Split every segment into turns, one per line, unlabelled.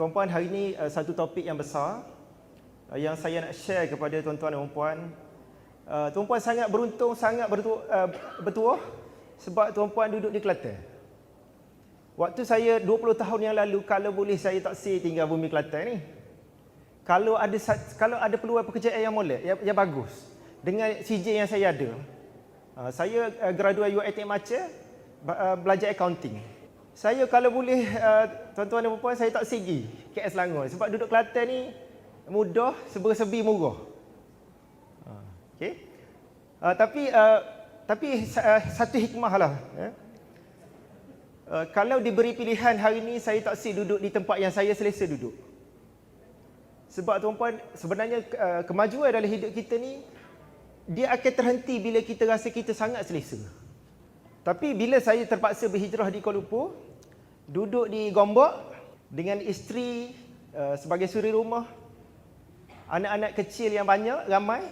tuan-puan hari ini uh, satu topik yang besar uh, yang saya nak share kepada tuan-tuan dan puan. Uh, tuan-puan sangat beruntung, sangat bertu, uh, bertuah sebab tuan-puan duduk di Kelantan. Waktu saya 20 tahun yang lalu kalau boleh saya tak say tinggal bumi Kelantan ni. Kalau ada kalau ada peluang pekerjaan yang molek, yang, yang bagus dengan CJ yang saya ada. Uh, saya uh, graduate UiTM Aceh uh, belajar accounting. Saya kalau boleh uh, tuan-tuan dan puan saya tak segi KS Selangor sebab duduk Kelantan ni mudah, serba-serbi murah. Uh, okay. Uh, tapi uh, tapi uh, satu hikmah lah. Eh. Uh, kalau diberi pilihan hari ini saya tak si duduk di tempat yang saya selesa duduk. Sebab tuan-puan sebenarnya uh, kemajuan dalam hidup kita ni dia akan terhenti bila kita rasa kita sangat selesa. Tapi bila saya terpaksa berhijrah di Kuala Lumpur, duduk di Gombak dengan isteri uh, sebagai suri rumah, anak-anak kecil yang banyak, ramai.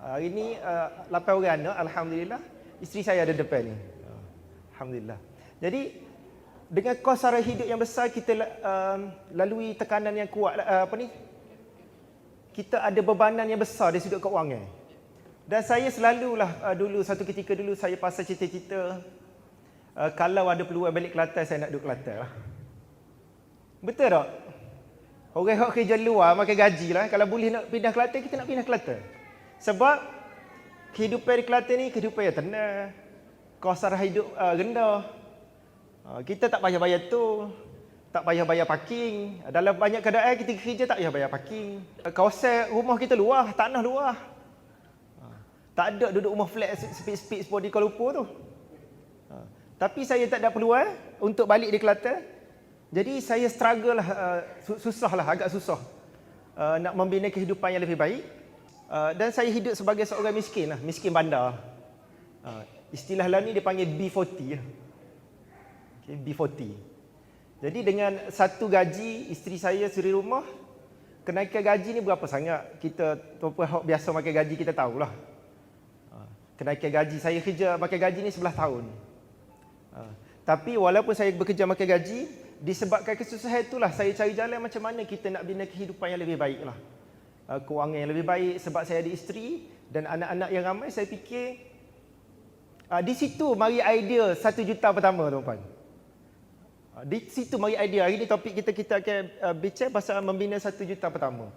Hari ini uh, 8 orang anak, Alhamdulillah. Isteri saya ada depan ni. Alhamdulillah. Jadi dengan kos sara hidup yang besar kita uh, lalui tekanan yang kuat uh, apa ni? Kita ada bebanan yang besar dari sudut keuangan. Dan saya selalulah uh, dulu satu ketika dulu saya pasal cita-cita uh, kalau ada peluang balik Kelantan saya nak duduk Kelantan lah. Betul tak? Orang-orang kerja luar makan gaji lah. Kalau boleh nak pindah Kelantan, kita nak pindah Kelantan. Sebab kehidupan di Kelantan ni kehidupan yang tenang. Kos sara hidup uh, rendah. Uh, kita tak payah bayar tu. Tak payah bayar parking. Dalam banyak keadaan kita kerja tak payah bayar parking. Uh, kawasan rumah kita luar, tanah luar. Tak ada duduk rumah flat speed-speed seperti di Kuala Lumpur tu. Tapi saya tak ada peluang untuk balik di Kelantan. Jadi saya struggle lah, uh, susah lah, agak susah uh, nak membina kehidupan yang lebih baik. Uh, dan saya hidup sebagai seorang miskin lah, miskin bandar. Uh, istilah lah ni dia panggil B40 lah. Okay, B40. Jadi dengan satu gaji isteri saya suri rumah, kenaikan gaji ni berapa sangat? Kita tuan biasa makan gaji kita tahulah. Uh, kenaikan gaji saya kerja makan gaji ni 11 tahun. Uh, tapi walaupun saya bekerja makan gaji, disebabkan kesusahan itulah saya cari jalan macam mana kita nak bina kehidupan yang lebih baik lah. Uh, kewangan yang lebih baik sebab saya ada isteri dan anak-anak yang ramai saya fikir uh, di situ mari idea satu juta pertama tuan-tuan. Uh, di situ mari idea. Hari ini topik kita kita akan uh, bincang pasal membina satu juta pertama.